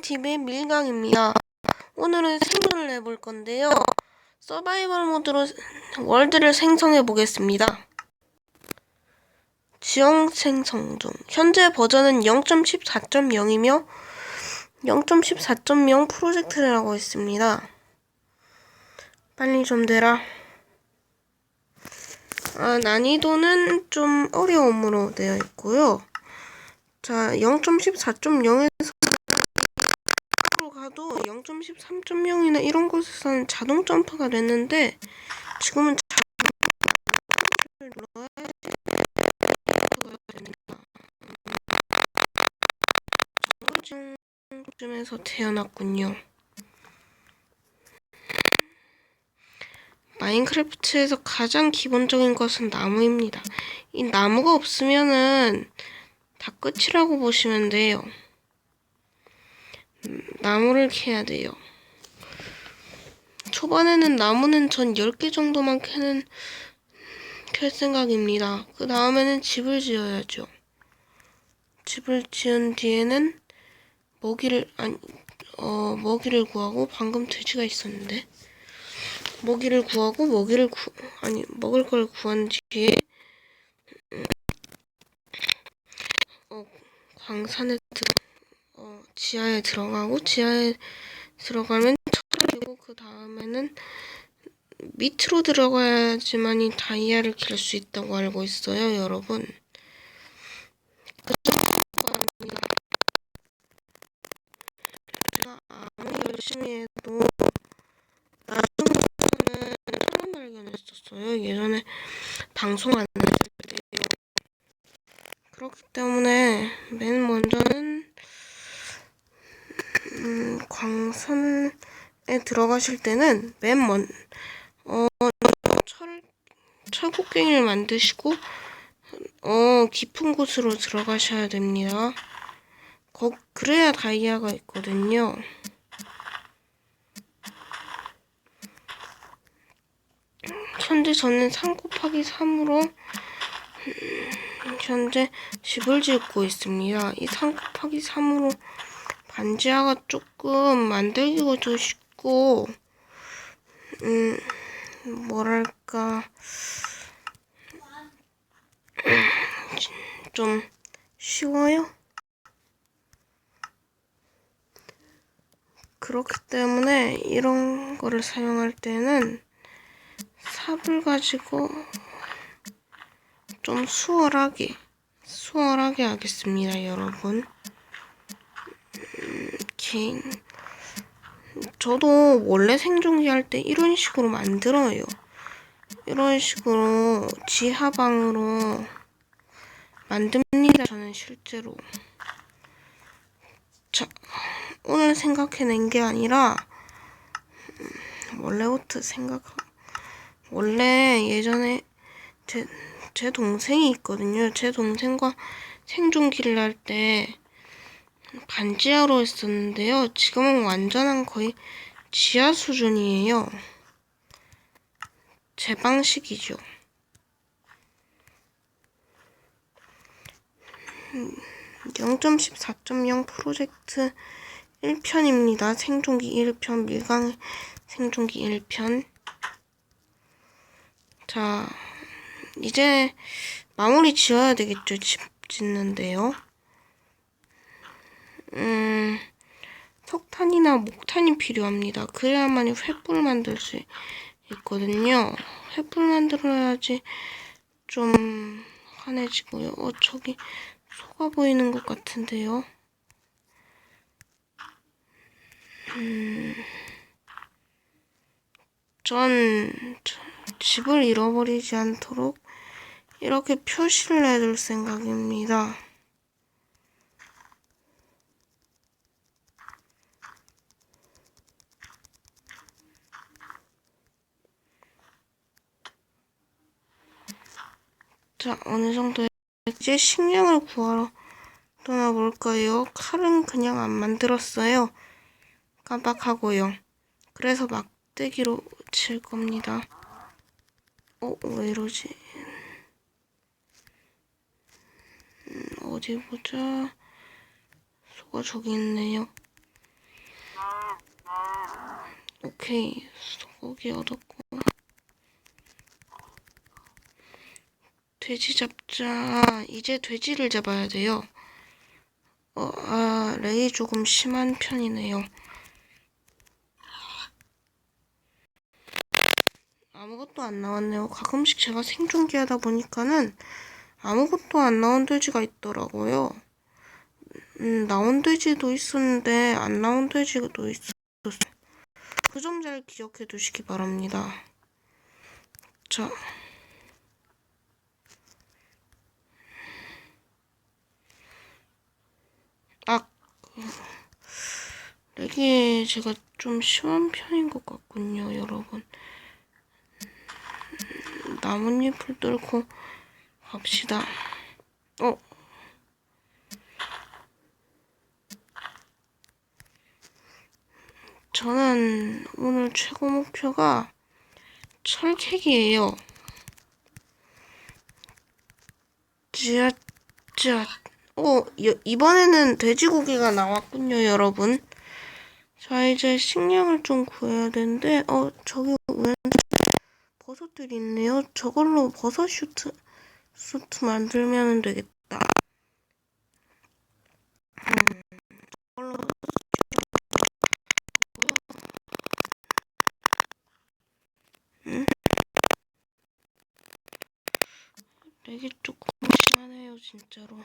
TV의 밀강입니다. 오늘은 생존을 해볼 건데요. 서바이벌 모드로 월드를 생성해 보겠습니다. 지형 생성 중. 현재 버전은 0.14.0이며 0.14.0 프로젝트를 하고 있습니다. 빨리 좀 되라. 아, 난이도는 좀 어려움으로 되어 있고요. 자, 0.14.0에서 앞으로 가도 0.13.0이나 이런 곳에서는 자동 점프가 됐는데 지금은 자동을 눌러야지 점프가 됩니다. 정글쯤에서 태어났군요. 마인크래프트에서 가장 기본적인 것은 나무입니다. 이 나무가 없으면은 다 끝이라고 보시면 돼요. 음, 나무를 캐야 돼요. 초반에는 나무는 전 10개 정도만 캐는 캘 생각입니다. 그 다음에는 집을 지어야죠. 집을 지은 뒤에는 먹이를 아니 어 먹이를 구하고 방금 돼지가 있었는데 먹이를 구하고 먹이를 구 아니 먹을 걸 구한 뒤에 음, 어 광산에 지하에 들어가고 지하에 들어가면 철이고 그 다음에는 밑으로 들어가야지만 이 다이아를 캘수 있다고 알고 있어요, 여러분. 아무리 열심히 해도 나중에는 처음 발견했었어요. 예전에 방송 안 했을 때. 그렇기 때문에 맨 먼저는 음, 광산에 들어가실 때는 맨 먼, 어, 철, 철곡갱이를 만드시고, 어, 깊은 곳으로 들어가셔야 됩니다. 거, 그래야 다이아가 있거든요. 현재 저는 3 곱하기 3으로 현재 집을 짓고 있습니다. 이3 곱하기 3으로 반지하가 조금 만들기가 좀 쉽 고 음 뭐랄까 좀 쉬워요. 그렇기 때문에 이런 거를 사용할 때는 삽을 가지고 좀 수월하게 수월하게 하겠습니다, 여러분. 음, 개인 저도 원래 생존기 할 때 이런 식으로 만들어요. 이런 식으로 지하방으로 만듭니다. 저는 실제로. 자, 오늘 생각해낸 게 아니라 음, 원래부터 생각 원래 예전에 제, 제 동생이 있거든요. 제 동생과 생존기를 할 때 반지하로 했었는데요. 지금은 완전한 거의 지하 수준이에요. 제 방식이죠. 0.14.0 프로젝트 1편입니다. 생존기 1편, 밀강 생존기 1편. 자, 이제 마무리 지어야 되겠죠. 집 짓는데요. 음, 석탄이나 목탄이 필요합니다. 그래야만이 횃불을 만들 수 있거든요. 횃불 만들어야지 좀 환해지고요. 어, 저기 소가 보이는 것 같은데요. 음, 전 집을 잃어버리지 않도록 이렇게 표시를 해둘 생각입니다. 자, 어느 정도 이제 식량을 구하러 떠나볼까요? 칼은 그냥 안 만들었어요. 깜빡하고요. 그래서 막대기로 칠 겁니다. 어, 왜 이러지? 음, 어디 보자. 소가 저기 있네요. 네, 네. 오케이, 소고기 얻었고. 돼지 잡자. 이제 돼지를 잡아야 돼요. 어, 아, 레이 조금 심한 편이네요. 아무것도 안 나왔네요. 가끔씩 제가 생존기 하다 보니까는 아무것도 안 나온 돼지가 있더라고요. 음, 나온 돼지도 있었는데 안 나온 돼지도 있었어요. 그 점 잘 기억해 두시기 바랍니다. 자. 아, 렉이 제가 좀 심한 편인 것 같군요, 여러분. 음, 나뭇잎을 뚫고 갑시다. 어, 저는 오늘 최고 목표가 철캐기예요. 찌앗찌앗. 어, 여- 이번에는 돼지고기가 나왔군요, 여러분. 자, 이제 식량을 좀 구해야 되는데, 어, 저기 왜 버섯들이 있네요. 저걸로 버섯 슈트, 수트 만들면 되겠다. 음, 렉이 조금 심하네요, 진짜로.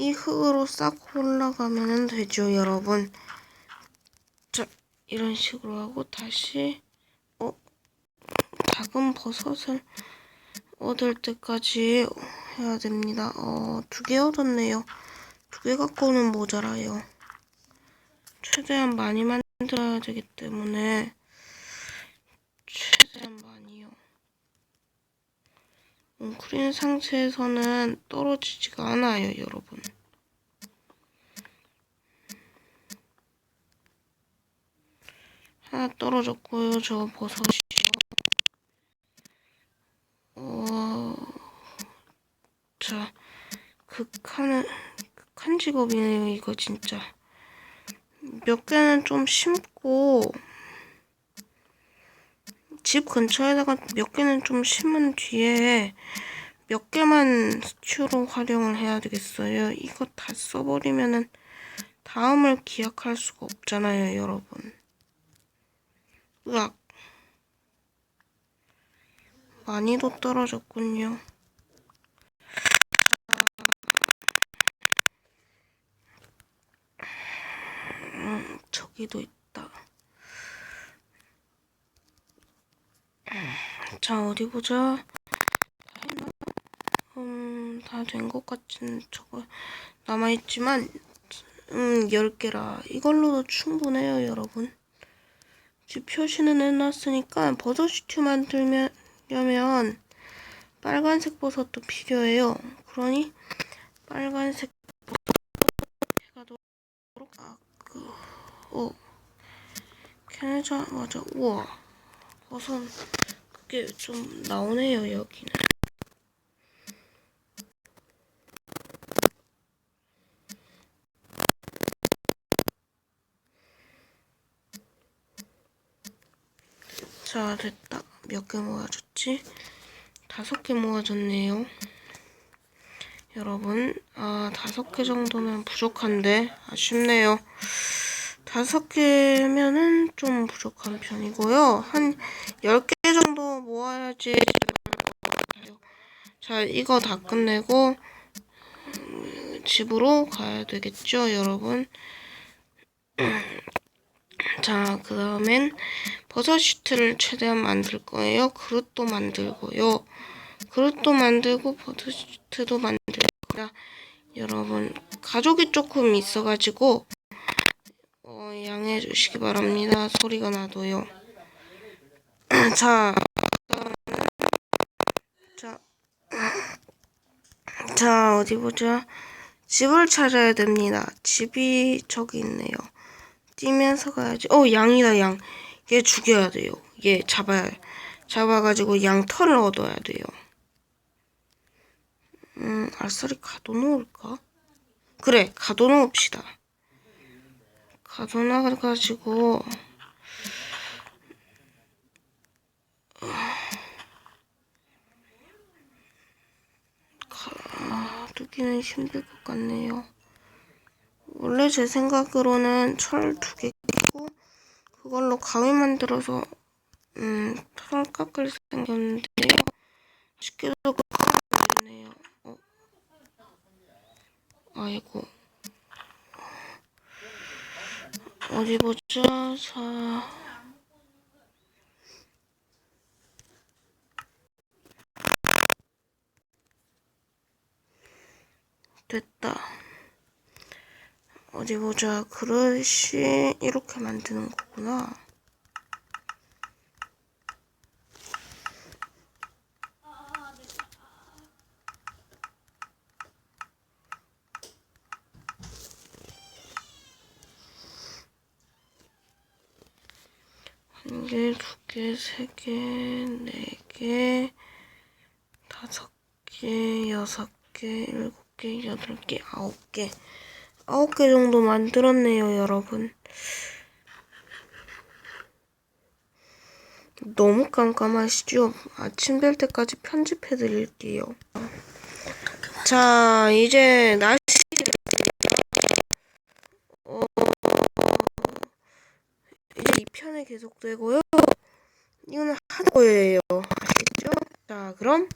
이 흙으로 싹 올라가면 되죠, 여러분. 자, 이런 식으로 하고 다시 어 작은 버섯을 얻을 때까지 해야 됩니다. 어, 두 개 얻었네요. 두 개 갖고는 모자라요. 최대한 많이 만들어야 되기 때문에 최대한 많이요. 웅크린 상태에서는 떨어지지가 않아요, 여러분. 하나 떨어졌고요, 저 버섯이. 어, 자, 극한, 극한 직업이네요, 이거 진짜. 몇 개는 좀 심고 집 근처에다가 몇 개는 좀 심은 뒤에 몇 개만 스튜로 활용을 해야 되겠어요. 이거 다 써버리면은 다음을 기약할 수가 없잖아요, 여러분. 으악. 많이도 떨어졌군요. 음, 저기도 있다. 자, 어디 보자. 음, 다 된 것 같은 저거 남아있지만, 음, 10개라. 이걸로도 충분해요, 여러분. 지금 표시는 해놨으니까, 버섯 슈트 만들려면, 빨간색 버섯도 필요해요. 그러니, 빨간색 버섯 해가 도록, 아, 그, 어. 캐내자, 맞아. 우와. 버섯. 그게 좀 나오네요, 여기는. 자, 됐다. 몇 개 모아졌지? 다섯 개 모아졌네요. 여러분, 아, 다섯 개 정도면 부족한데, 아쉽네요. 다섯 개면은 좀 부족한 편이고요. 한 열개 정도 모아야지. 자, 이거 다 끝내고 음, 집으로 가야 되겠죠, 여러분. 자, 그 다음엔 버섯 시트를 최대한 만들 거예요. 그릇도 만들고요. 그릇도 만들고 버섯 시트도 만들 거야. 여러분, 가족이 조금 있어가지고 어, 양해해 주시기 바랍니다. 소리가 나도요. 자, 자, 자, 어디 보자. 집을 찾아야 됩니다. 집이 저기 있네요. 뛰면서 가야지. 어, 양이다, 양. 얘 죽여야 돼요. 얘 잡아야, 잡아가지고 양 털을 얻어야 돼요. 음, 알싸리 가둬놓을까? 그래, 가둬놓읍시다. 가둬놔가지고, 가 두기는 힘들 것 같네요. 원래 제 생각으로는 철 두 개 끼고, 그걸로 가위 만들어서, 음, 털 깎을 생겼는데요. 쉽게도 그렇네요. 어. 아이고. 어디 보자. 자. 됐다. 어디 보자. 그릇이 이렇게 만드는 거구나. 한 개, 두 개, 세 개, 네 개, 다섯 개, 여섯 개, 일곱 개, 여덟 개, 아홉 개. 아홉 개 정도 만들었네요, 여러분. 너무 깜깜하시죠? 아침 될 때까지 편집해 드릴게요. 자, 이제 날씨 어, 이제 2편에 계속되고요. 이거는 하드 거예요. 아시겠죠? 자, 그럼